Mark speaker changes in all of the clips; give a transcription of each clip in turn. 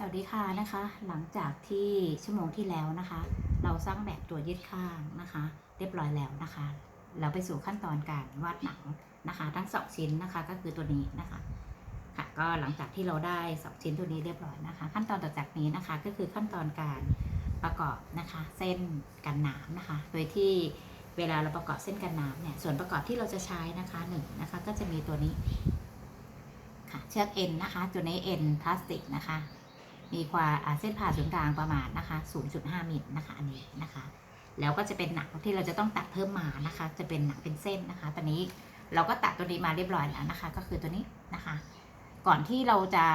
Speaker 1: สวัสดีค่ะนะคะ หลังจากที่ชั่วโมงที่แล้วนะคะ เราสร้างแบบตัวยืดข้างนะคะ เรียบร้อยแล้วนะคะ เราไปสู่ขั้นตอนการวาดหนังนะคะ ทั้งสองชิ้นนะคะก็คือตัวนี้นะคะค่ะก็หลังจากที่เราได้สองชิ้นตัวนี้เรียบร้อยนะคะ ขั้นตอนต่อจากนี้นะคะก็คือขั้นตอนการประกอบนะคะ เส้นกันน้ำนะคะ โดยที่เวลาเราประกอบเส้นกันน้ำเนี่ยส่วนประกอบที่เราจะใช้นะคะหนึ่งนะคะก็จะมีตัวนี้ค่ะเชือกเอ็นนะคะตัวนี้เอ็นพลาสติกนะคะ มีความเส้นผ่าศูนย์กลางประมาณนะคะ 0.5 มิลนะคะอันนี้นะคะ แล้วก็จะเป็นหนังที่เราจะต้องตัดเพิ่มมานะคะ จะเป็นหนังเป็นเส้นนะคะ ตอนนี้เราก็ตัดตัวนี้มาเรียบร้อยแล้วนะคะ ก็คือตัวนี้นะคะ ก่อนที่เราจะ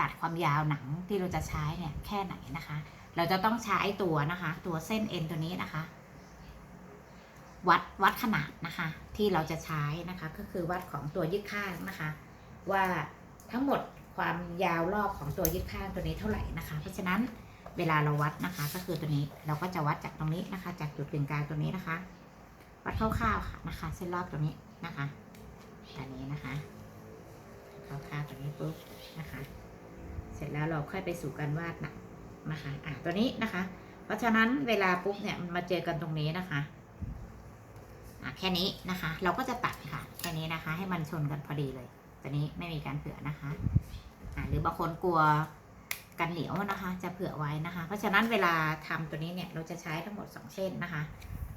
Speaker 1: ตัดความยาวหนังที่เราจะใช้เนี่ยแค่ไหนนะคะ เราจะต้องใช้ตัวนะคะ ตัวเส้นเอ็นตัวนี้นะคะ วัดวัดขนาดนะคะ ที่เราจะใช้นะคะ ก็คือวัดของตัวยืดข้างนะคะ ว่าทั้งหมด ความยาวรอบของตัวยืดข้างตัวนี้เท่าไหร่นะคะ เพราะฉะนั้นเวลาเราวัดนะคะ ก็คือตัวนี้เราก็จะวัดจากตรงนี้นะคะ จากจุดกึ่งกลางตัวนี้นะคะ วัดคร่าวๆค่ะนะคะ เส้นรอบตรงนี้นะคะอันนี้นะคะคร่าวๆตรงนี้ปุ๊บนะคะ เสร็จแล้วเราค่อยไปสู่การวาดหนังนะคะอะตัวนี้นะคะ เพราะฉะนั้นเวลาปุ๊บเนี่ยมันมาเจอกันตรงนี้นะคะอะแค่นี้นะคะ เราก็จะตัดค่ะ แค่นี้นะคะ ให้มันชนกันพอดีเลย ตัวนี้ไม่มีการเผื่อนะคะ หรือบางคนกลัวกันเหนียวนะคะ จะเผื่อไว้นะคะ เพราะฉะนั้นเวลาทำตัวนี้เนี่ยเราจะใช้ทั้งหมดสองเส้นนะคะ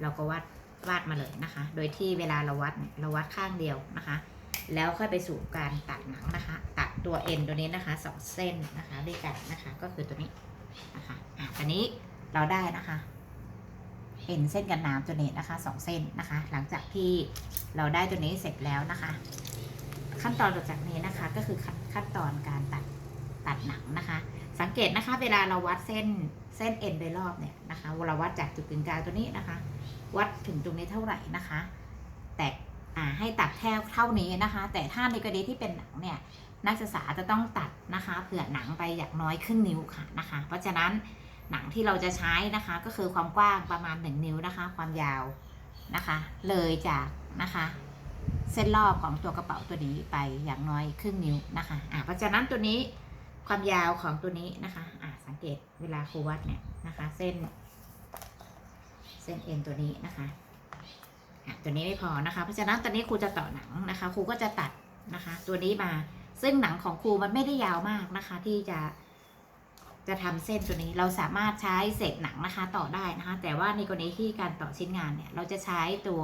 Speaker 1: เราก็วัดวาดมาเลยนะคะ โดยที่เวลาเราวัดเนี่ยเราวัดข้างเดียวนะคะ แล้วค่อยไปสู่การตัดหนังนะคะ ตัดตัวเอ็นตัวนี้นะคะสองเส้นนะคะด้วยกันนะคะ ก็คือตัวนี้นะคะอะตอนนี้เราได้นะคะเอ็นเส้นกันน้ำตัวนี้นะคะสองเส้นนะคะ หลังจากที่เราได้ตัวนี้เสร็จแล้วนะคะ ขั้นตอนต่อจากนี้นะคะ ก็คือขั้นขั้นตอนการตัดตัดหนังนะคะ สังเกตนะคะ เวลาเราวัดเส้นเส้นเอ็นโดยรอบเนี่ยนะคะเวลาวัดจากจุดกึ่งกลางตัวนี้นะคะ วัดถึงตรงนี้เท่าไหร่นะคะ แต่อ่าให้ตัดแค่เท่านี้นะคะ แต่ถ้าในกรณีที่เป็นหนังเนี่ยนักศึกษาจะต้องตัดนะคะ เผื่อหนังไปอย่างน้อยครึ่งนิ้วค่ะนะคะ เพราะฉะนั้นหนังที่เราจะใช้นะคะ ก็คือความกว้างประมาณ 1 นิ้วนะคะ ความยาวนะคะ เลยจากนะคะ เส้นรอบของตัวกระเป๋าตัวนี้ไปอย่างน้อยครึ่งนิ้วนะคะอ่าเพราะฉะนั้นตัวนี้ความยาวของตัวนี้นะคะอ่าสังเกตเวลาครูวัดเนี่ยนะคะ เส้น เส้นเอ็นตัวนี้นะคะอะตัวนี้ไม่พอนะคะ เพราะฉะนั้นตอนนี้ครูจะต่อหนังนะคะ ครูก็จะตัดนะคะ ตัวนี้มาซึ่งหนังของครูมันไม่ได้ยาวมากนะคะ ที่จะจะทำเส้นตัวนี้เราสามารถใช้เศษหนังนะคะ ต่อได้นะคะ แต่ว่าในกรณีที่การต่อชิ้นงานเนี่ย เราจะใช้ตัว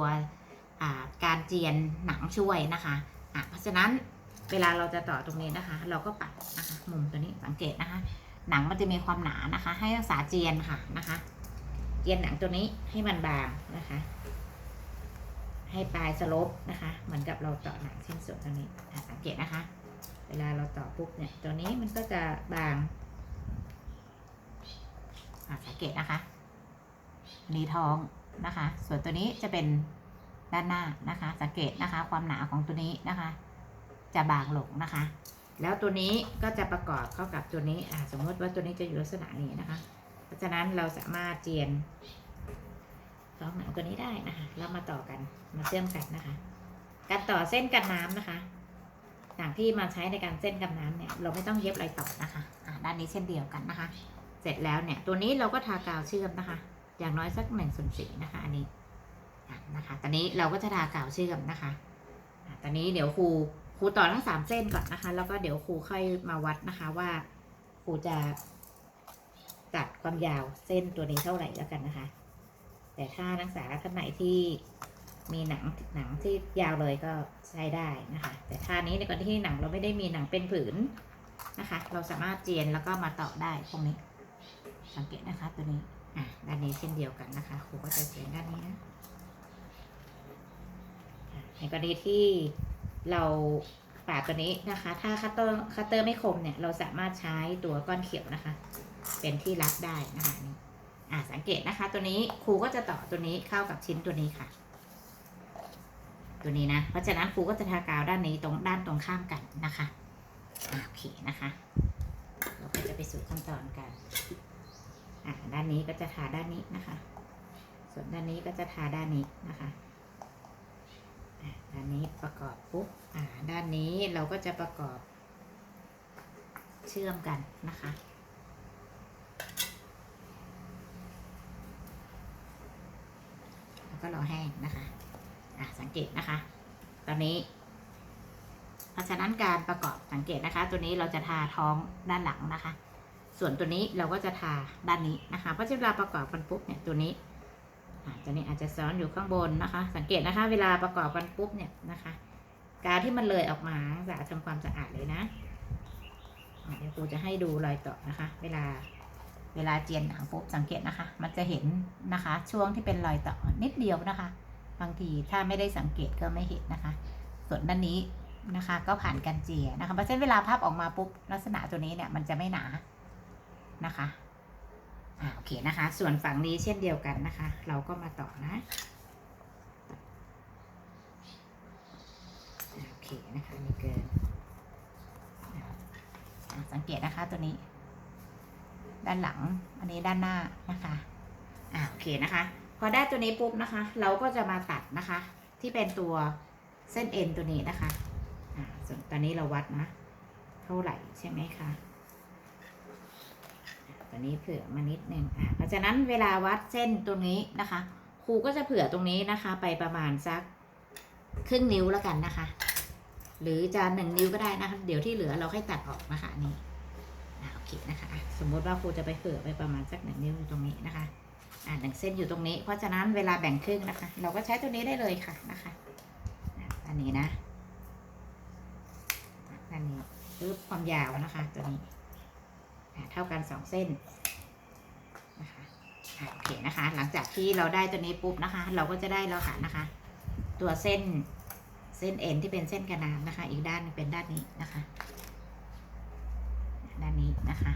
Speaker 1: การเจียนหนังช่วยนะคะอะเพราะฉะนั้นเวลาเราจะต่อตรงนี้นะคะ เราก็ปัดนะคะมุมตัวนี้สังเกตนะคะ หนังมันจะมีความหนานะคะ ให้รักษาเจียนค่ะนะคะ เจียนหนังตัวนี้ให้มันบางนะคะ ให้ปลายสลบนะคะเหมือนกับเราต่อหนังชิ้นส่วนตรงนี้สังเกตนะคะ เวลาเราต่อปุ๊บเนี่ยตัวนี้มันก็จะบางสังเกตนะคะนี่ท้องนะคะ ส่วนตัวนี้จะเป็น ด้านหน้านะคะ สังเกตนะคะ ความหนาของตัวนี้นะคะ จะบางลงนะคะ แล้วตัวนี้ก็จะประกอบเข้ากับตัวนี้อะสมมติว่าตัวนี้จะอยู่ลักษณะนี้นะคะ เพราะฉะนั้นเราสามารถเจียนท้องหนังตัวนี้ได้นะคะแล้วมาต่อกันมาเชื่อมกันนะคะ การต่อเส้นกันน้ำนะคะอย่างที่มาใช้ในการเส้นกันน้ำเนี่ยเราไม่ต้องเย็บอะไรต่อนะคะอะด้านนี้เช่นเดียวกันนะคะ เสร็จแล้วเนี่ยตัวนี้เราก็ทากาวเชื่อมนะคะ อย่างน้อยสักหนึ่งส่วนสี่นะคะ อันนี้ นะคะ ตอนนี้เราก็จะทากาวเชื่อมนะคะ ตอนนี้เดี๋ยวครูครูต่อทั้งสามเส้นก่อนนะคะ แล้วก็เดี๋ยวครูค่อยมาวัดนะคะว่าครูจะตัดความยาวเส้นตัวนี้เท่าไหร่แล้วกันนะคะ แต่ถ้านักศึกษาท่านไหนที่มีหนังหนังที่ยาวเลยก็ใช้ได้นะคะ แต่ท่านี้ในกรณีที่หนังเราไม่ได้มีหนังเป็นผืนนะคะ เราสามารถเจียนแล้วก็มาต่อได้ตรงนี้สังเกตนะคะตัวนี้อะด้านนี้เช่นเดียวกันนะคะครูก็จะเจียนด้านนี้นะ ในกรณีที่เราปาดตัวนี้นะคะ ถ้าคัตเตอร์คัตเตอร์ไม่คมเนี่ย เราสามารถใช้ตัวก้อนเขียวนะคะ เป็นที่รับได้นะคะนี่อ่าสังเกตนะคะ ตัวนี้ครูก็จะต่อตัวนี้เข้ากับชิ้นตัวนี้ค่ะ ตัวนี้นะ เพราะฉะนั้นครูก็จะทากาวด้านนี้ตรงด้านตรงข้ามกันนะคะโอเคนะคะ เราก็จะไปสู่ขั้นตอนการอ่าด้านนี้ก็จะทาด้านนี้นะคะ ส่วนด้านนี้ก็จะทาด้านนี้นะคะ อันนี้ประกอบปุ๊บ อ่า ด้านนี้เราก็จะประกอบ เชื่อมกันนะคะแล้วก็รอแห้งนะคะ อ่าสังเกตนะคะ ตอนนี้เพราะฉะนั้นการประกอบสังเกตนะคะ ตัวนี้เราจะทาท้องด้านหลังนะคะ ส่วนตัวนี้เราก็จะทาด้านนี้นะคะเพราะเวลาประกอบกันปุ๊บเนี่ยตัวนี้ ตัวนี้อาจจะซ้อนอยู่ข้างบนนะคะ สังเกตนะคะ เวลาประกอบกันปุ๊บเนี่ยนะคะ การที่มันเลยออกมาจะทำความสะอาดเลยนะเดี๋ยวครูจะให้ดูรอยต่อนะคะ เวลาเวลาเจียนหนังปุ๊บสังเกตนะคะ มันจะเห็นนะคะ ช่วงที่เป็นรอยต่อนิดเดียวนะคะ บางทีถ้าไม่ได้สังเกตก็ไม่เห็นนะคะ ส่วนด้านนี้นะคะ ก็ผ่านการเจียนะคะเพราะฉะนั้นเวลาพับออกมาปุ๊บลักษณะตัวนี้เนี่ยมันจะไม่หนานะคะ โอเคนะคะ ส่วนฝั่งนี้เช่นเดียวกันนะคะ เราก็มาต่อนะโอเคนะคะนี่เกินสังเกตนะคะตัวนี้ ด้านหลังอันนี้ด้านหน้านะคะอ่าโอเคนะคะ พอได้ตัวนี้ปุ๊บนะคะ เราก็จะมาตัดนะคะ ที่เป็นตัวเส้นเอ็นตัวนี้นะคะอ่าส่วนตอนนี้เราวัดนะ เท่าไหร่ใช่ไหมคะ ตัวนี้เผื่อมานิดนึงอ่าเพราะฉะนั้นเวลาวัดเส้นตรงนี้นะคะ ครูก็จะเผื่อตรงนี้นะคะ ไปประมาณสักครึ่งนิ้วแล้วกันนะคะ หรือจะหนึ่งนิ้วก็ได้นะคะ เดี๋ยวที่เหลือเราค่อยตัดออกนะคะนี่โอเคนะคะ สมมติว่าครูจะไปเผื่อไปประมาณสักหนึ่งนิ้วอยู่ตรงนี้นะคะอ่าหนึ่งเส้นอยู่ตรงนี้ เพราะฉะนั้นเวลาแบ่งครึ่งนะคะ เราก็ใช้ตัวนี้ได้เลยค่ะนะคะ อันนี้นะอันนี้รูปความยาวนะคะตัวนี้ เท่ากันสองเส้นนะคะโอเคนะคะ หลังจากที่เราได้ตัวนี้ปุ๊บนะคะ เราก็จะได้แล้วค่ะนะคะ ตัวเส้นเส้นเอ็นที่เป็นเส้นกระนามนะคะ อีกด้านเป็นด้านนี้นะคะ ด้านนี้นะคะ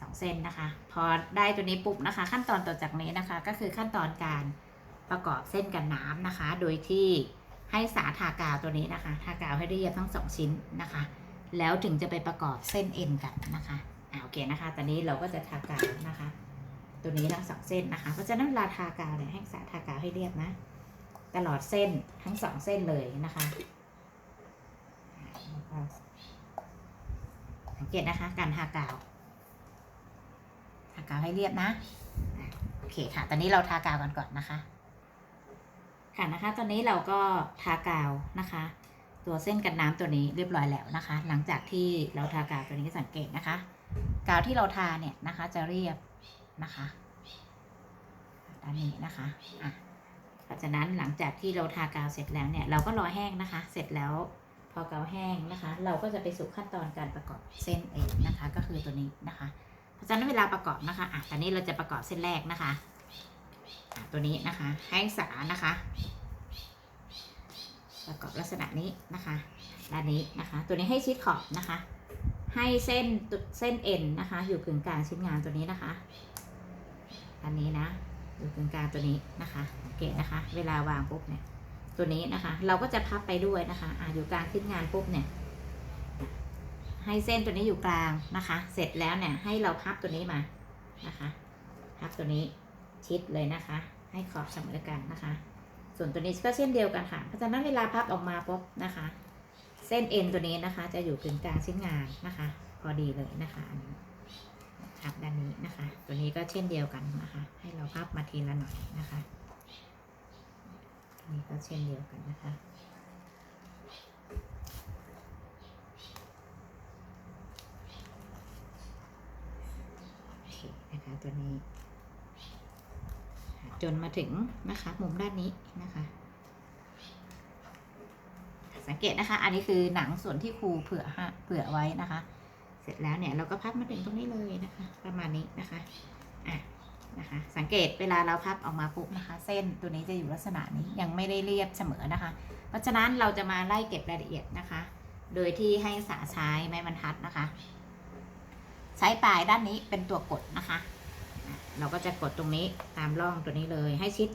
Speaker 1: สองเส้นนะคะ พอได้ตัวนี้ปุ๊บนะคะ ขั้นตอนต่อจากนี้นะคะ ก็คือขั้นตอนการประกอบเส้นกันน้ำนะคะ โดยที่ให้สาทากาวตัวนี้นะคะ ทากาวให้เรียบทั้งสองชิ้นนะคะ แล้วถึงจะไปประกอบเส้นเอ็นกันนะคะ โอเคนะคะ ตอนนี้เราก็จะทากาวนะคะ ตัวนี้ทั้งสองเส้นนะคะ เพราะฉะนั้นเวลาทากาวเนี่ยให้สาทากาวให้เรียบนะ ตลอดเส้นทั้งสองเส้นเลยนะคะสังเกตนะคะ การทากาว ทากาวให้เรียบนะอะโอเคค่ะ ตอนนี้เราทากาวกันก่อนนะคะ ค่ะนะคะ ตอนนี้เราก็ทากาวนะคะตัวเส้นกันน้ำตัวนี้เรียบร้อยแล้วนะคะ หลังจากที่เราทากาวตัวนี้สังเกตนะคะ กาวที่เราทาเนี่ยนะคะ จะเรียบนะคะด้านนี้นะคะอะเพราะฉะนั้นหลังจากที่เราทากาวเสร็จแล้วเนี่ย เราก็รอแห้งนะคะ เสร็จแล้วพอกาวแห้งนะคะ เราก็จะไปสู่ขั้นตอนการประกอบเส้นเองนะคะ ก็คือตัวนี้นะคะเพราะฉะนั้นเวลาประกอบนะคะอะตอนนี้เราจะประกอบเส้นแรกนะคะะตัวนี้นะคะให้สานะคะ ประกอบลักษณะนี้นะคะด้านนี้นะคะ ตัวนี้ให้ชิดขอบนะคะ ให้เส้นเส้นเอ็นนะคะ อยู่กึ่งกลางชิ้นงานตัวนี้นะคะ อันนี้นะ อยู่กึ่งกลางตัวนี้นะคะสังเกตนะคะ เวลาวางปุ๊บเนี่ย ตัวนี้นะคะ เราก็จะพับไปด้วยนะคะอะอยู่กลางชิ้นงานปุ๊บเนี่ย ให้เส้นตัวนี้อยู่กลางนะคะ เสร็จแล้วเนี่ย ให้เราพับตัวนี้มานะคะ พับตัวนี้ชิดเลยนะคะ ให้ขอบเสมอกันนะคะ ส่วนตัวนี้ก็เช่นเดียวกันค่ะ เพราะฉะนั้นเวลาพับออกมาปุ๊บนะคะ เส้นเอ็นตัวนี้นะคะ จะอยู่กึ่งกลางชิ้นงานนะคะ พอดีเลยนะคะอันนี้พับด้านนี้นะคะ ตัวนี้ก็เช่นเดียวกันนะคะ ให้เราพับมาทีละหน่อยนะคะอันนี้ก็เช่นเดียวกันนะคะโอเคนะคะตัวนี้ จนมาถึงนะคะ มุมด้านนี้นะคะ สังเกตนะคะ อันนี้คือหนังส่วนที่ครูเผื่อฮะเผื่อไว้นะคะ เสร็จแล้วเนี่ยเราก็พับมาถึงตรงนี้เลยนะคะ ประมาณนี้นะคะอะนะคะ สังเกตเวลาเราพับออกมาปุ๊บนะคะ เส้นตัวนี้จะอยู่ลักษณะนี้ยังไม่ได้เรียบเสมอนะคะ เพราะฉะนั้นเราจะมาไล่เก็บรายละเอียดนะคะ โดยที่ให้สาใช้ไม้บรรทัดนะคะ ใช้ปลายด้านนี้เป็นตัวกดนะคะอะเราก็จะกดตรงนี้ตามร่องตัวนี้เลยให้ชิด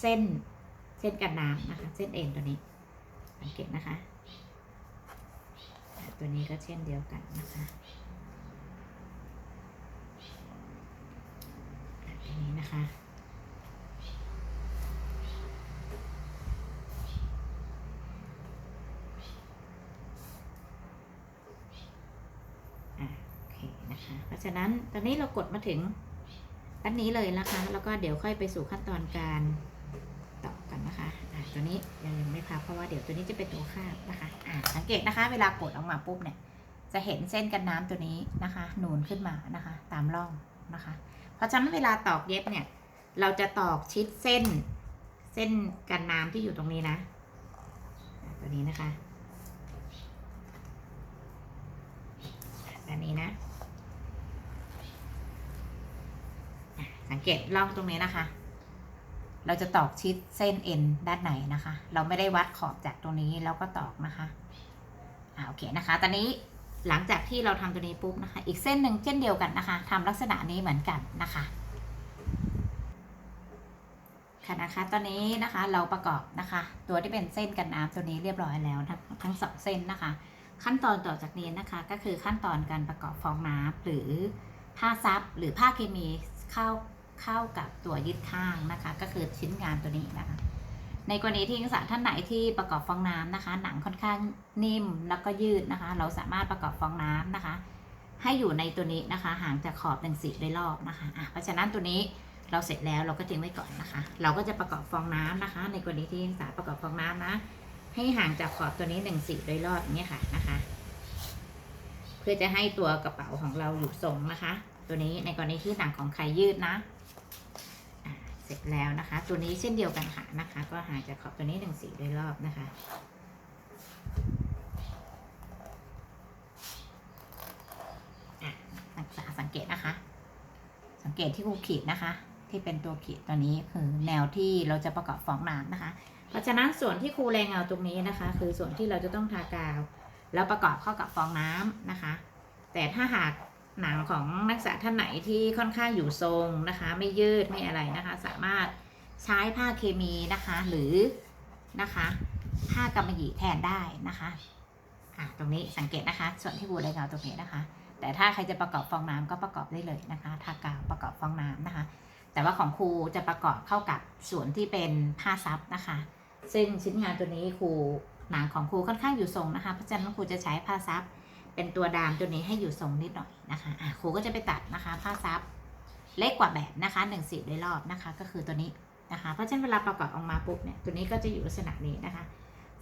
Speaker 1: เส้นเส้นกันน้ำนะคะ เส้นเอ็นตัวนี้ สังเกตนะคะ ตัวนี้ก็เช่นเดียวกันนะคะตัวนี้นะคะโอเคนะคะเพราะฉะนั้นตอนนี้เรากดมาถึงอันนี้เลยนะคะ แล้วก็เดี๋ยวค่อยไปสู่ขั้นตอนการต่อกันนะคะ ตัวนี้ยังไม่พับเพราะว่าเดี๋ยวตัวนี้จะเป็นตัวคาบนะคะอ่าสังเกตนะคะ เวลากดออกมาปุ๊บเนี่ย จะเห็นเส้นกันน้ำตัวนี้นะคะหนูนขึ้นมานะคะ ตามร่องนะคะ เพราะฉะนั้นเวลาตอกเย็บเนี่ย เราจะตอกชิดเส้นเส้นกันน้ำที่อยู่ตรงนี้นะ ตัวนี้นะคะอันนี้นะ สังเกตร่องตรงนี้นะคะ เราจะตอกชิดเส้นเอ็นด้านในนะคะ เราไม่ได้วัดขอบจากตรงนี้แล้วก็ตอกนะคะอ่าโอเคนะคะ ตอนนี้หลังจากที่เราทำตัวนี้ปุ๊บนะคะ อีกเส้นหนึ่งเช่นเดียวกันนะคะทำลักษณะนี้เหมือนกันนะคะค่ะนะคะ ตอนนี้นะคะเราประกอบนะคะ ตัวที่เป็นเส้นกันน้ำตัวนี้เรียบร้อยแล้วทั้งทั้งสองเส้นนะคะ ขั้นตอนต่อจากนี้นะคะก็คือขั้นตอนการประกอบฟองน้ำหรือผ้าซับหรือผ้าเคมีเข้า เข้ากับตัวยึดข้างนะคะ ก็คือชิ้นงานตัวนี้นะคะ ในกรณีที่นักศึกษาท่านไหนที่ประกอบฟองน้ำนะคะ หนังค่อนข้างนิ่มแล้วก็ยืดนะคะ เราสามารถประกอบฟองน้ำนะคะ ให้อยู่ในตัวนี้นะคะ ห่างจากขอบหนึ่งสี่โดยรอบนะคะอะเพราะฉะนั้นตัวนี้เราเสร็จแล้วเราก็ทิ้งไว้ก่อนนะคะ เราก็จะประกอบฟองน้ำนะคะ ในกรณีที่นักศึกษาประกอบฟองน้ำนะ ให้ห่างจากขอบตัวนี้หนึ่งสี่โดยรอบอย่างนี้ค่ะนะคะเพื่อจะให้ตัวกระเป๋าของเราอยู่ทรงนะคะ ตัวนี้ในกรณีที่หนังของใครยืดนะ เสร็จแล้วนะคะ ตัวนี้เช่นเดียวกันค่ะนะคะ ก็หางจากขอบตัวนี้หนึ่งสีโดยรอบนะคะอะนักศึกษาสังเกตนะคะ สังเกตที่ครูขีดนะคะ ที่เป็นตัวขีดตัวนี้คือแนวที่เราจะประกอบฟองน้ำนะคะ เพราะฉะนั้นส่วนที่ครูแรงเงาตรงนี้นะคะ คือส่วนที่เราจะต้องทากาว แล้วประกอบเข้ากับฟองน้ำนะคะ แต่ถ้าหาก หนังของนักศึกษาท่านไหนที่ค่อนข้างอยู่ทรงนะคะ ไม่ยืดไม่อะไรนะคะ สามารถใช้ผ้าเคมีนะคะ หรือนะคะผ้ากำมะหยี่แทนได้นะคะอะตรงนี้สังเกตนะคะ ส่วนที่ครูแรงเงาตรงนี้นะคะ แต่ถ้าใครจะประกอบฟองน้ำก็ประกอบได้เลยนะคะทากาวประกอบฟองน้ำนะคะ แต่ว่าของครูจะประกอบเข้ากับส่วนที่เป็นผ้าซับนะคะ ซึ่งชิ้นงานตัวนี้ครูหนังของครูค่อนข้างอยู่ทรงนะคะเพราะฉะนั้นครูจะใช้ผ้าซับ เป็นตัวดามตัวนี้ให้อยู่ทรงนิดหน่อยนะคะอะครูก็จะไปตัดนะคะ ผ้าซับเล็กกว่าแบบนะคะหนึ่งสิบโดยรอบนะคะ ก็คือตัวนี้นะคะ เพราะฉะนั้นเวลาประกอบออกมาปุ๊บเนี่ยตัวนี้ก็จะอยู่ลักษณะนี้นะคะ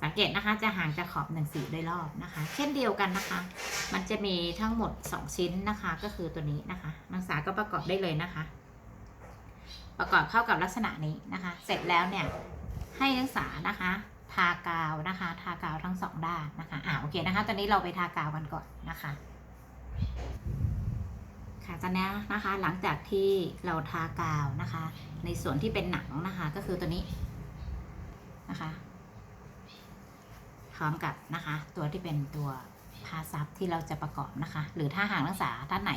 Speaker 1: สังเกตนะคะจะห่างจากขอบหนึ่งสี่โดยรอบนะคะ เช่นเดียวกันนะคะ มันจะมีทั้งหมด 2 ชิ้นนะคะ ก็คือตัวนี้นะคะนักศึกษาก็ประกอบได้เลยนะคะ ประกอบเข้ากับลักษณะนี้นะคะ เสร็จแล้วเนี่ยให้นักศึกษานะคะ ทากาวนะคะ ทากาวทั้งสองด้านนะคะอ่าโอเคนะคะ ตอนนี้เราไปทากาวกันก่อนนะคะ ค่ะตอนนี้นะคะ หลังจากที่เราทากาวนะคะ ในส่วนที่เป็นหนังนะคะ ก็คือตัวนี้นะคะพร้อมกับนะคะ ตัวที่เป็นตัวพาซับที่เราจะประกอบนะคะ หรือถ้าหากนักศึกษาท่านไหน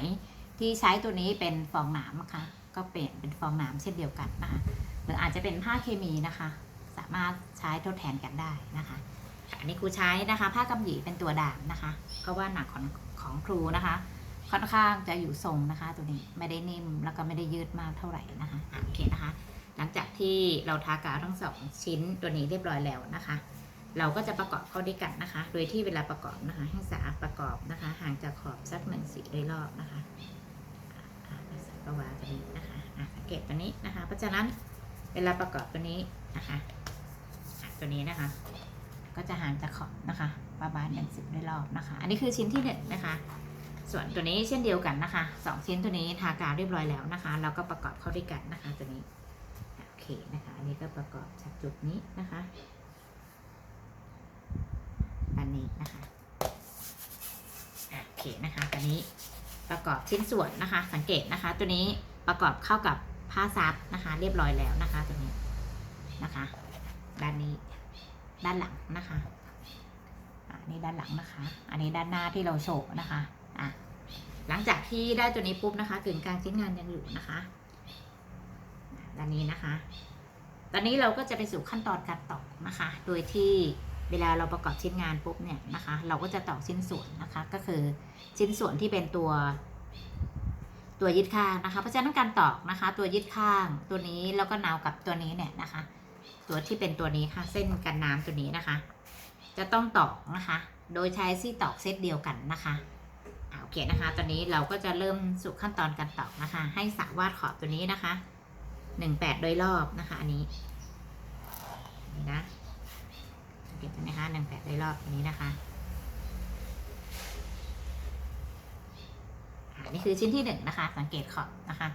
Speaker 1: ที่ใช้ตัวนี้เป็นฟองน้ำนะคะ ก็เปลี่ยนเป็นฟองน้ำเช่นเดียวกันนะคะหรืออาจจะเป็นผ้าเคมีนะคะ สามารถใช้ทดแทนกันได้นะคะ อันนี้ครูใช้นะคะผ้ากำหยี่เป็นตัวด่างนะคะ เพราะว่าหนักของของครูนะคะ ค่อนข้างจะอยู่ทรงนะคะ ตัวนี้ไม่ได้นิ่มแล้วก็ไม่ได้ยืดมากเท่าไหร่นะคะโอเคนะคะ หลังจากที่เราทากาวทั้งสองชิ้นตัวนี้เรียบร้อยแล้วนะคะ เราก็จะประกอบเข้าด้วยกันนะคะ โดยที่เวลาประกอบนะคะให้สาประกอบนะคะ ห่างจากขอบสักหนึ่งสี่โดยรอบนะคะอ่าอ่าสักประวาตัวนี้นะคะสังเกตตัวนี้นะคะ เพราะฉะนั้นเวลาประกอบตัวนี้นะคะ ตัวนี้นะคะ ก็จะห่างจากขอบนะคะ ประมาณหนึ่งสิบโดยรอบนะคะ อันนี้คือชิ้นที่หนึ่งนะคะ ส่วนตัวนี้เช่นเดียวกันนะคะสองชิ้นตัวนี้ทากาวเรียบร้อยแล้วนะคะ เราก็ประกอบเข้าด้วยกันนะคะ ตัวนี้โอเคนะคะ อันนี้ก็ประกอบจากจุดนี้นะคะอันนี้นะคะอะโอเคนะคะตัวนี้ประกอบชิ้นส่วนนะคะ สังเกตนะคะ ตัวนี้ประกอบเข้ากับผ้าซับนะคะ เรียบร้อยแล้วนะคะตัวนี้นะคะ ด้านนี้ ด้านหลังนะคะอะอันนี้ด้านหลังนะคะ อันนี้ด้านหน้าที่เราโชว์นะคะอะหลังจากที่ได้ตัวนี้ปุ๊บนะคะกึ่งกลางชิ้นงานยังอยู่นะคะอะด้านนี้นะคะ ตอนนี้เราก็จะไปสู่ขั้นตอนการตอกนะคะ โดยที่เวลาเราประกอบชิ้นงานปุ๊บเนี่ยนะคะ เราก็จะตอกชิ้นส่วนนะคะ ก็คือชิ้นส่วนที่เป็นตัวตัวยึดข้างนะคะ เพราะฉะนั้นการตอกนะคะ ตัวยึดข้างตัวนี้แล้วก็นาวกับตัวนี้เนี่ยนะคะ ตัวที่เป็นตัวนี้ค่ะ เส้นกันน้ำตัวนี้นะคะ จะต้องตอกนะคะ โดยใช้ซี่ตอกเซตเดียวกันนะคะอ่าโอเคนะคะ ตอนนี้เราก็จะเริ่มสู่ขั้นตอนการตอกนะคะ ให้สาวาดขอบตัวนี้นะคะหนึ่งแปดโดยรอบนะคะ อันนี้นี่นะสังเกตไหมคะหนึ่งแปดได้รอบอันนี้นะคะอะนี่คือชิ้นที่หนึ่งนะคะ สังเกตขอบนะคะ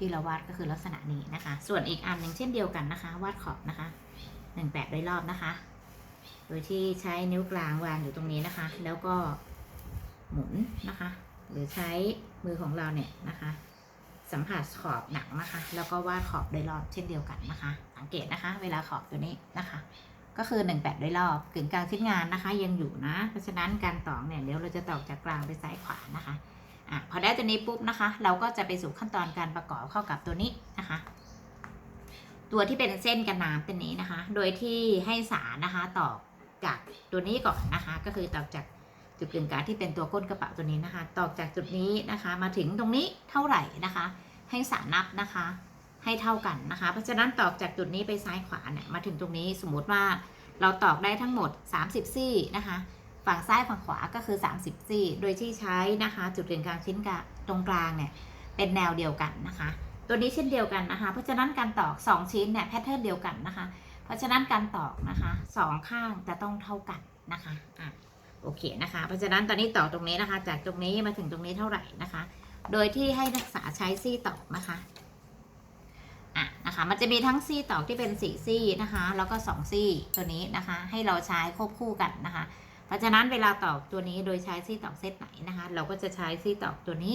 Speaker 1: ที่เราวาดก็คือลักษณะนี้นะคะ ส่วนอีกอันหนึ่งเช่นเดียวกันนะคะ วาดขอบนะคะหนึ่งแปดได้รอบนะคะ โดยที่ใช้นิ้วกลางวางอยู่ตรงนี้นะคะ แล้วก็หมุนนะคะ หรือใช้มือของเราเนี่ยนะคะ สัมผัสขอบหนังนะคะ แล้วก็วาดขอบโดยรอบเช่นเดียวกันนะคะ สังเกตนะคะ เวลาขอบตัวนี้นะคะ ก็คือ1 8โดยรอบกึ่งกลางชิ้นงานนะคะ ยังอยู่นะ เพราะฉะนั้นการตอกเนี่ยเดี๋ยวเราจะตอกจากกลางไปซ้ายขวานะคะ อะพอได้ตัวนี้ปุ๊บนะคะ เราก็จะไปสู่ขั้นตอนการประกอบเข้ากับตัวนี้นะคะ ตัวที่เป็นเส้นกันน้ำตัวนี้นะคะ โดยที่ให้สารนะคะตอกจากตัวนี้ก่อนนะคะ ก็คือตอกจากจุดกึ่งกลางที่เป็นตัวก้นกระเป๋าตัวนี้นะคะตอกจากจุดนี้นะคะ มาถึงตรงนี้เท่าไหร่นะคะ ให้สารนับนะคะ ให้เท่ากันนะคะ เพราะฉะนั้นตอกจากจุดนี้ไปซ้ายขวาเนี่ยมาถึงตรงนี้สมมติว่าเราตอกได้ทั้งหมด 30 ซี่นะคะ ฝั่งซ้ายฝั่งขวาก็คือ 30ซี่โดยที่ใช้นะคะ จุดกึ่งกลางชิ้นกลางตรงกลางเนี่ยเป็นแนวเดียวกันนะคะ ตัวนี้เช่นเดียวกันนะคะ เพราะฉะนั้นการตอก 2 ชิ้นเนี่ยแพทเทิร์นเดียวกันนะคะ เพราะฉะนั้นการตอกนะคะสองข้างจะต้องเท่ากันนะคะอะโอเคนะคะ เพราะฉะนั้นตอนนี้ตอกตรงนี้นะคะ จากตรงนี้มาถึงตรงนี้เท่าไหร่นะคะ โดยที่ให้นักศึกษาใช้ซี่ตอกนะคะอะนะคะ มันจะมีทั้งซี่ตอกที่เป็นสี่ซี่นะคะ แล้วก็สองซี่ตัวนี้นะคะ ให้เราใช้ควบคู่กันนะคะ เพราะฉะนั้นเวลาตอกตัวนี้โดยใช้ซี่ตอกเซตไหนนะคะ เราก็จะใช้ซี่ตอกตัวนี้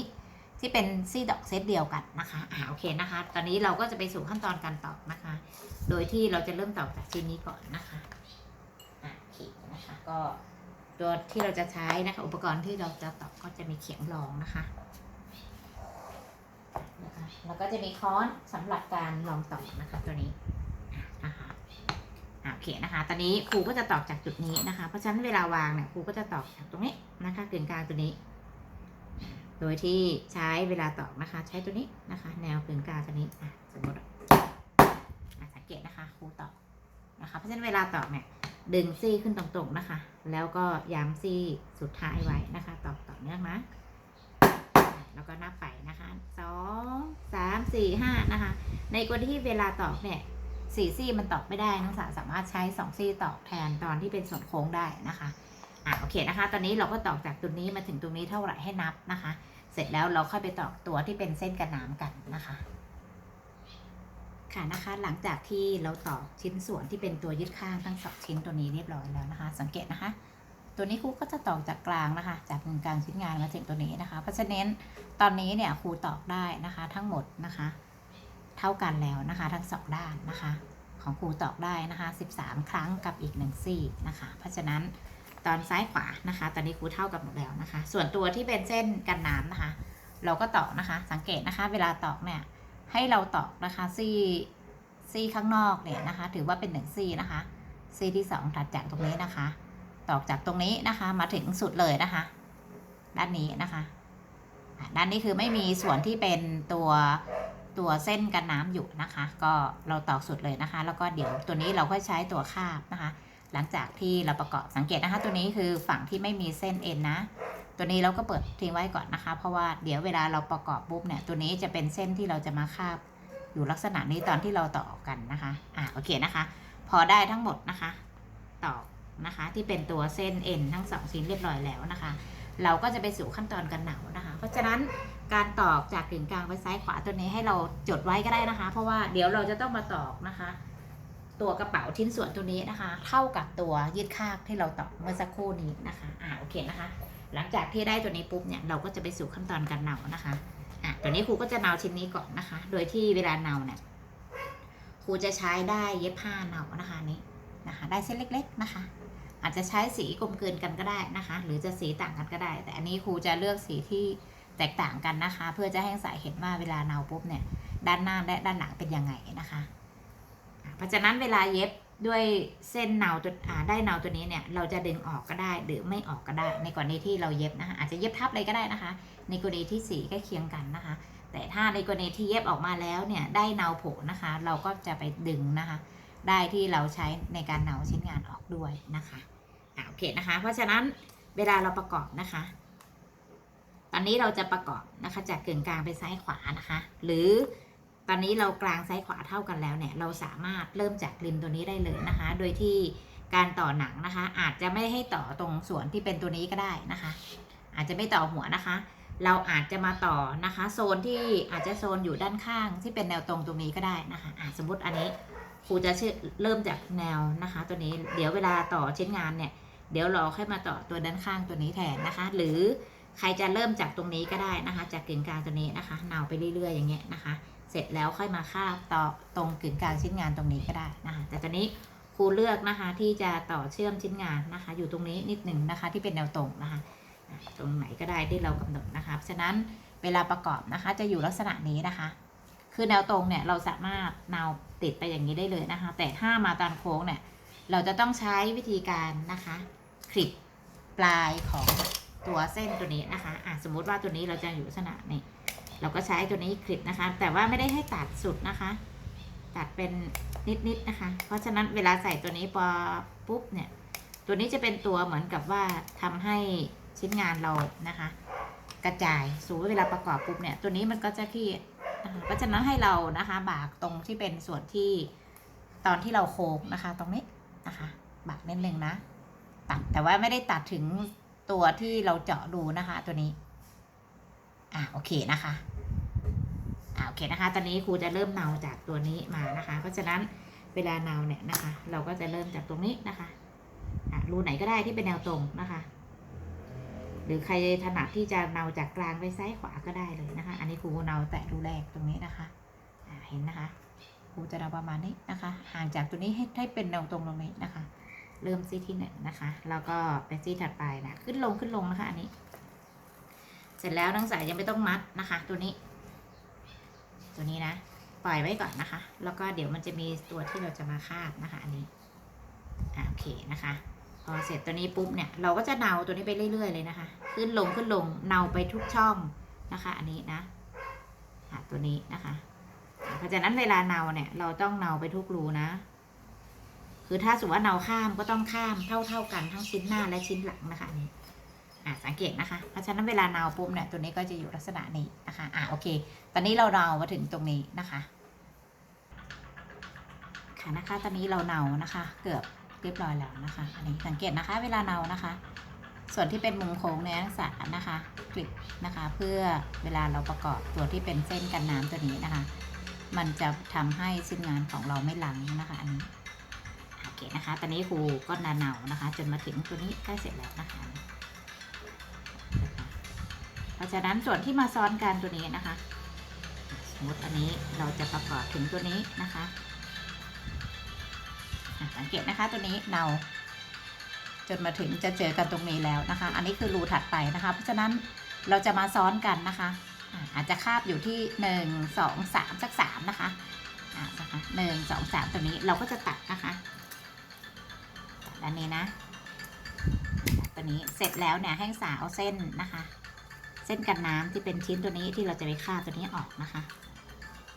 Speaker 1: ที่เป็นซี่ดอกเซตเดียวกันนะคะอ่าโอเคนะคะ ตอนนี้เราก็จะไปสู่ขั้นตอนการตอกนะคะ โดยที่เราจะเริ่มตอกจากชิ้นนี้ก่อนนะคะอะโอเคนะคะ ก็ตัวที่เราจะใช้นะคะ อุปกรณ์ที่เราจะตอกก็จะมีเขียงรองนะคะนะคะ แล้วก็จะมีค้อนสำหรับการลองตอกนะคะ ตัวนี้อะนะคะ โอเคนะคะ ตอนนี้ครูก็จะตอกจากจุดนี้นะคะ เพราะฉะนั้นเวลาวางเนี่ยครูก็จะตอกจากตรงนี้นะคะกึ่งกลางตัวนี้ โดยที่ใช้เวลาตอกนะคะ ใช้ตัวนี้นะคะ แนวกึ่งกลางตัวนี้อะสมมติสังเกตนะคะครูตอกนะคะ เพราะฉะนั้นเวลาตอกเนี่ยดึงซี่ขึ้นตรงๆนะคะ แล้วก็ย้ำซี่สุดท้ายไว้นะคะ ตอกต่อเนื่องนะแล้วก็นับไปนะคะสองสามสี่ห้านะคะ ในกรณีที่เวลาตอกเนี่ย สี่ซี่มันตอกไม่ได้นักศึกษาสามารถใช้สองซี่ตอกแทนตอนที่เป็นส่วนโค้งได้นะคะอะโอเคนะคะ ตอนนี้เราก็ตอกจากตรงนี้มาถึงตรงนี้เท่าไหร่ให้นับนะคะ เสร็จแล้วเราค่อยไปตอกตัวที่เป็นเส้นกันน้ำกันนะคะ ค่ะนะคะ หลังจากที่เราตอกชิ้นส่วนที่เป็นตัวยึดข้างทั้งสองชิ้นตัวนี้เรียบร้อยแล้วนะคะ สังเกตนะคะตัวนี้ครูก็จะตอกจากกลางนะคะ จากกึ่งกลางชิ้นงานมาถึงตัวนี้นะคะ เพราะฉะนั้นตอนนี้เนี่ยครูตอกได้นะคะ ทั้งหมดนะคะ เท่ากันแล้วนะคะ ทั้งสองด้านนะคะ ของครูตอกได้นะคะ 13 ครั้งกับอีกหนึ่งซี่นะคะ เพราะฉะนั้นตอนซ้ายขวานะคะ ตอนนี้ครูเท่ากับหมดแล้วนะคะ ส่วนตัวที่เป็นเส้นกันน้ำนะคะ เราก็ตอกนะคะ สังเกตนะคะ เวลาตอกเนี่ยให้เราตอกนะคะซี่ซี่ข้างนอกเนี่ยนะคะ ถือว่าเป็นหนึ่งซี่นะคะซี่ที่สองถัดจากตรงนี้นะคะ ตอกจากตรงนี้นะคะมาถึงสุดเลยนะคะ ด้านนี้นะคะ ด้านนี้คือไม่มีส่วนที่เป็นตัว ตัวเส้นกันน้ำอยู่นะคะ ก็เราตอกสุดเลยนะคะ แล้วก็เดี๋ยวตัวนี้เราก็ใช้ตัวคาบนะคะ หลังจากที่เราประกอบสังเกตนะคะ ตัวนี้คือฝั่งที่ไม่มีเส้นเอ็นนะ ตัวนี้เราก็เปิดทิ้งไว้ก่อนนะคะ เพราะว่าเดี๋ยวเวลาเราประกอบปุ๊บเนี่ยตัวนี้จะเป็นเส้นที่เราจะมาคาบอยู่ลักษณะนี้ตอนที่เราต่อกันนะคะอ่าโอเคนะคะ พอได้ทั้งหมดนะคะตอกนะคะ ที่เป็นตัวเส้นเอ็นทั้งสองชิ้นเรียบร้อยแล้วนะคะ เราก็จะไปสู่ขั้นตอนการเหนานะคะ เพราะฉะนั้น การตอกจากกึ่งกลางไปซ้ายขวาตัวนี้ให้เราจดไว้ก็ได้นะคะ เพราะว่าเดี๋ยวเราจะต้องมาตอกนะคะ ตัวกระเป๋าชิ้นส่วนตัวนี้นะคะ เท่ากับตัวยืดข้างที่เราตอกเมื่อสักครู่นี้นะคะอ่าโอเคนะคะ หลังจากที่ได้ตัวนี้ปุ๊บเนี่ยเราก็จะไปสู่ขั้นตอนการเนานะคะอะตัวนี้ครูก็จะเนาชิ้นนี้ก่อนนะคะ โดยที่เวลาเนาเนี่ยครูจะใช้ได้เย็บผ้าเนานะคะนี้นะคะ ได้เส้นเล็ก ๆนะคะอาจจะใช้สีกลมกลืนกันก็ได้นะคะ หรือจะสีต่างกันก็ได้ แต่อันนี้ครูจะเลือกสีที่ แตกต่างกันนะคะ เพื่อจะให้นักศึกษาเห็นว่าเวลาเนาปุ๊บเนี่ย ด้านหน้าและด้านหลังเป็นยังไงนะคะ เพราะฉะนั้นเวลาเย็บด้วยเส้นเนาตัวได้เนาตัวนี้เนี่ย เราจะดึงออกก็ได้หรือไม่ออกก็ได้ ในกรณีที่เราเย็บนะคะอาจจะเย็บทับเลยก็ได้นะคะ ในกรณีที่สีใกล้เคียงกันนะคะ แต่ถ้าในกรณีที่เย็บออกมาแล้วเนี่ยได้เนาโผล่นะคะ เราก็จะไปดึงนะคะ ได้ที่เราใช้ในการเนาชิ้นงานออกด้วยนะคะอ่าโอเคนะคะ เพราะฉะนั้นเวลาเราประกอบนะคะ อนนี้เราจะประกอบนะคะ จากกึ่งกลางไปซ้ายขวานะคะ หรือตอนนี้เรากลางซ้ายขวาเท่ากันแล้วเนี่ย เราสามารถเริ่มจากริมตัวนี้ได้เลยนะคะ โดยที่การต่อหนังนะคะ อาจจะไม่ให้ต่อตรงส่วนที่เป็นตัวนี้ก็ได้นะคะ อาจจะไม่ต่อหัวนะคะ เราอาจจะมาต่อนะคะ โซนที่อาจจะโซนอยู่ด้านข้างที่เป็นแนวตรงตรงนี้ก็ได้นะคะะสมมติอันนี้ครูจะเชื่อเริ่มจากแนวนะคะ ตัวนี้เดี๋ยวเวลาต่อชิ้นงานเนี่ย เดี๋ยวเราค่อยมาต่อตัวด้านข้างตัวนี้แทนนะคะ หรือ ใครจะเริ่มจากตรงนี้ก็ได้นะคะ จากกึ่งกลางตัวนี้นะคะเนาไปเรื่อยๆอย่างเงี้ยนะคะ เสร็จแล้วค่อยมาคาบต่อตรงกึ่งกลางชิ้นงานตรงนี้ก็ได้นะคะ แต่ตอนนี้ครูเลือกนะคะที่จะต่อเชื่อมชิ้นงานนะคะ อยู่ตรงนี้นิดหนึ่งนะคะที่เป็นแนวตรงนะคะ ตรงไหนก็ได้ที่เรากำหนดนะคะเพราะฉะนั้นเวลาประกอบนะคะจะอยู่ลักษณะนี้นะคะ คือแนวตรงเนี่ยเราสามารถเนาติดไปอย่างนี้ได้เลยนะคะ แต่ถ้ามาตามโค้งเนี่ยเราจะต้องใช้วิธีการนะคะคลิปปลายของ ตัวเส้นตัวนี้นะคะอะสมมุติว่าตัวนี้เราจะอยู่ลักษณะนี้เราก็ใช้ตัวนี้คลิปนะคะ แต่ว่าไม่ได้ให้ตัดสุดนะคะ ตัดเป็นนิดๆนะคะ เพราะฉะนั้นเวลาใส่ตัวนี้พอปุ๊บเนี่ย ตัวนี้จะเป็นตัวเหมือนกับว่าทำให้ชิ้นงานเรานะคะ กระจายสูเวลาประกอบปุ๊บเนี่ยตัวนี้มันก็จะขี้เพราะฉะนั้นให้เรานะคะบากตรงที่เป็นส่วนที่ตอนที่เราโค้งนะคะ ตรงนี้นะคะ บากนิดนึงนะ ตัดแต่ว่าไม่ได้ตัดถึง ตัวที่เราเจาะดูนะคะตัวนี้ อ่าโอเคนะคะ อ่าโอเคนะคะ ตอนนี้ครูจะเริ่มเนาจากตัวนี้มานะคะ เพราะฉะนั้นเวลาเนาเนี่ยนะคะ เราก็จะเริ่มจากตรงนี้นะคะอะรูไหนก็ได้ที่เป็นแนวตรงนะคะ หรือใครถนัดที่จะเนาจากกลางไปซ้ายขวาก็ได้เลยนะคะ อันนี้ครูเนาแต่รูแรกตรงนี้นะคะอ่าเห็นนะคะครูจะเนาประมาณนี้นะคะ ห่างจากตัวนี้ให้ให้เป็นแนวตรงตรงนี้นะคะ เริ่มซี่ที่หนึ่งนะคะ แล้วก็เป็นซี่ถัดไปนะ ขึ้นลงขึ้นลงนะคะ อันนี้ เสร็จแล้วนังสายยังไม่ต้องมัดนะคะ ตัวนี้ ตัวนี้นะ ปล่อยไว้ก่อนนะคะ แล้วก็เดี๋ยวมันจะมีตัวที่เราจะมาคาดนะคะ อันนี้อ่าโอเคนะคะ พอเสร็จตัวนี้ปุ๊บเนี่ย เราก็จะเนาตัวนี้ไปเรื่อยๆเลยนะคะ ขึ้นลงขึ้นลง เนาไปทุกช่องนะคะ อันนี้นะตัวนี้นะคะอะเพราะฉะนั้นเวลาเนาเนี่ย เราต้องเนาไปทุกรูนะ คือถ้าสมมติว่าเนาข้ามก็ต้องข้ามเท่าเท่าๆกันทั้งชิ้นหน้าและชิ้นหลังนะคะนนี้อะสังเกตนะคะ เพราะฉะนั้นเวลาเนาปุ๊บเนี่ยตัวนี้ก็จะอยู่ลักษณะนี้นะคะอะโอเค ตอนนี้เราเนามาถึงตรงนี้นะคะค่ะนะคะ ตอนนี้เราเนานะคะ เกือบเรียบร้อยแล้วนะคะ อันนี้สังเกตนะคะ เวลาเนานะคะ ส่วนที่เป็นมุมโค้งเนี่ยสานะคะกริบนะคะ เพื่อเวลาเราประกอบตัวที่เป็นเส้นกันน้ำตัวนี้นะคะ มันจะทำให้ชิ้นงานของเราไม่ลังนะคะ อันนี้ เคนะคะ ตอนนี้ครูก็นาเนานะคะ จนมาถึงตัวนี้ใกล้เสร็จแล้วนะคะ เพราะฉะนั้นส่วนที่มาซ้อนกันตัวนี้นะคะ สมมติอันนี้เราจะประกอบถึงตัวนี้นะคะสังเกตนะคะตัวนี้เนาจนมาถึงจะเจอกันตรงนี้แล้วนะคะ อันนี้คือรูถัดไปนะคะ เพราะฉะนั้นเราจะมาซ้อนกันนะคะอาจจะคาบอยู่ที่หนึ่งสองสามสักสามนะคะอ่านะคะหนึ่งสองสามตัวนี้เราก็จะตัดนะคะ อันนี้นะตัวนี้เสร็จแล้วเนี่ยให้สาเอาเส้นนะคะ เส้นกันน้ำที่เป็นชิ้นตัวนี้ที่เราจะไปคาตัวนี้ออกนะคะ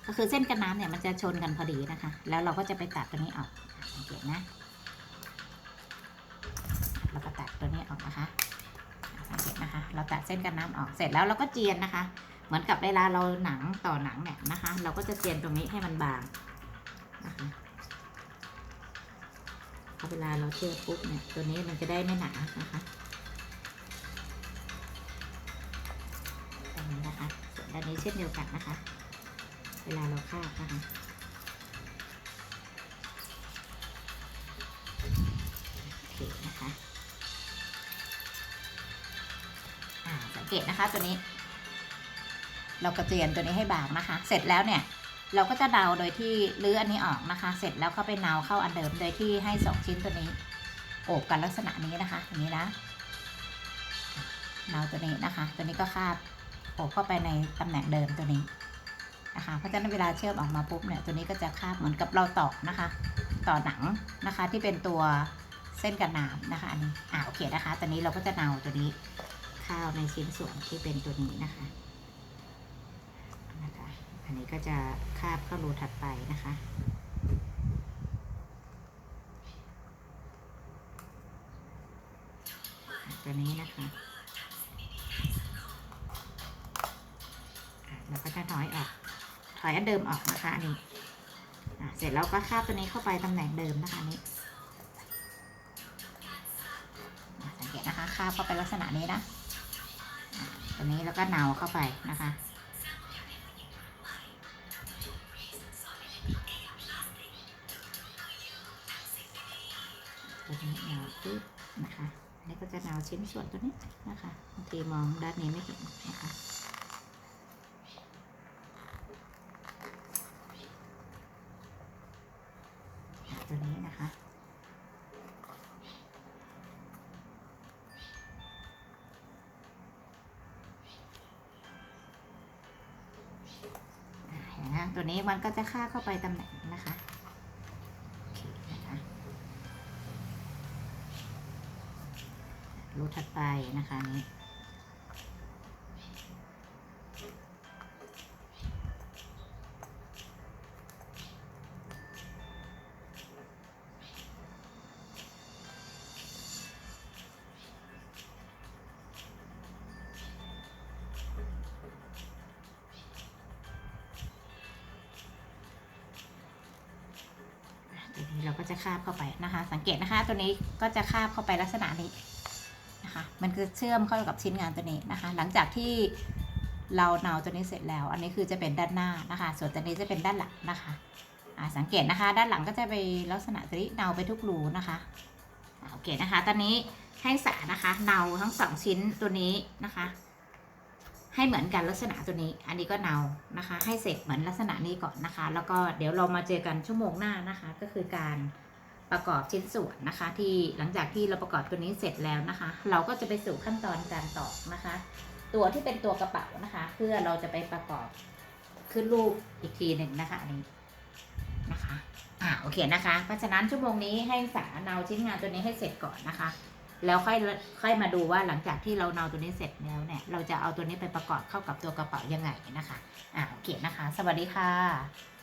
Speaker 1: ก็คือเส้นกันน้ำเนี่ยมันจะชนกันพอดีนะคะ แล้วเราก็จะไปตัดตัวนี้ออกสังเกตนะเราก็ตัดตัวนี้ออกนะคะสังเกตนะคะ เราตัดเส้นกันน้ำออกเสร็จแล้วเราก็เจียนนะคะ เหมือนกับเวลาเราหนังต่อหนังเนี่ยนะคะ เราก็จะเจียนตรงนี้ให้มันบางนะคะ พอเวลาเราเชื่อปุ๊บเนี่ยตัวนี้มันจะได้ไม่หนานะคะแบบนี้นะคะส่วนด้านนี้เช่นเดียวกันนะคะ เวลาเราคาบนะคะโอเคนะคะสังเกตนะคะตัวนี้ เรากระเจียนตัวนี้ให้บางนะคะ เสร็จแล้วเนี่ย เราก็จะเดาโดยที่รื้ออันนี้ออกนะคะ เสร็จแล้วก็ไปเนาเข้าอันเดิมโดยที่ให้สองชิ้นตัวนี้โอบกันลักษณะนี้นะคะอย่างนี้นะเนาตัวนี้นะคะ ตัวนี้ก็คาบโอบเข้าไปในตำแหน่งเดิมตัวนี้นะคะ เพราะฉะนั้นเวลาเชื่อมออกมาปุ๊บเนี่ยตัวนี้ก็จะคาบเหมือนกับเราต่อนะคะ ต่อหนังนะคะที่เป็นตัวเส้นกันน้ำนะคะอันนี้อ่าโอเคนะคะ ตอนนี้เราก็จะเนาตัวนี้เข้าวในชิ้นส่วนที่เป็นตัวนี้นะคะ อันนี้ก็จะคาบเข้ารูถัดไปนะคะ ตัวนี้นะคะอะแล้วก็จะน้อยออก ถอยอันเดิมออกนะคะอันนี้อ่เสร็จแล้วก็คาบตัวนี้เข้าไปตำแหน่งเดิมนะคะนี้สังเกตนะคะคาบเข้าไปลักษณะนี้นะอะตัวนี้แล้วก็เนาเข้าไปนะคะ ปึ๊บนะคะอันนี้ก็จะเนาชิ้นส่วนตัวนี้นะคะบางทีมองด้านนี้ไม่เห็นนะคะตัวนี้นะคะเห็นไหมคะตัวนี้มันก็จะค่าเข้าไปตำแหน่งนะคะโอเคนะคะรูท ถัดไปนะคะอันนี้ตัวนี้เราก็จะคาบเข้าไปนะคะ สังเกตนะคะ ตัวนี้ก็จะคาบเข้าไปลักษณะนี้ มันคือเชื่อมเข้ากับชิ้นงานตัวนี้นะคะ หลังจากที่เราเนาตัวนี้เสร็จแล้ว อันนี้คือจะเป็นด้านหน้านะคะ ส่วนตัวนี้จะเป็นด้านหลังนะคะอ่าสังเกตนะคะ ด้านหลังก็จะไปลักษณะตัวนี้เนาไปทุกรูนะคะโอเคนะคะ ตอนนี้ให้สานะคะเนาทั้งสองชิ้นตัวนี้นะคะ ให้เหมือนกันลักษณะตัวนี้ อันนี้ก็เนานะคะ ให้เสร็จเหมือนลักษณะนี้ก่อนนะคะ แล้วก็เดี๋ยวเรามาเจอกันชั่วโมงหน้านะคะ ก็คือการ ประกอบชิ้นส่วนนะคะ ที่หลังจากที่เราประกอบตัวนี้เสร็จแล้วนะคะ เราก็จะไปสู่ขั้นตอนการตอกนะคะ ตัวที่เป็นตัวกระเป๋านะคะ เพื่อเราจะไปประกอบขึ้นรูปอีกทีหนึ่งนะคะอันนี้นะคะอ่าโอเคนะคะ เพราะฉะนั้นชั่วโมงนี้ให้สาเนาชิ้นงานตัวนี้ให้เสร็จก่อนนะคะ แล้วค่อยค่อยมาดูว่าหลังจากที่เราเนาตัวนี้เสร็จแล้วเนี่ย เราจะเอาตัวนี้ไปประกอบเข้ากับตัวกระเป๋ายังไงนะคะอ่าโอเคนะคะ สวัสดีค่ะ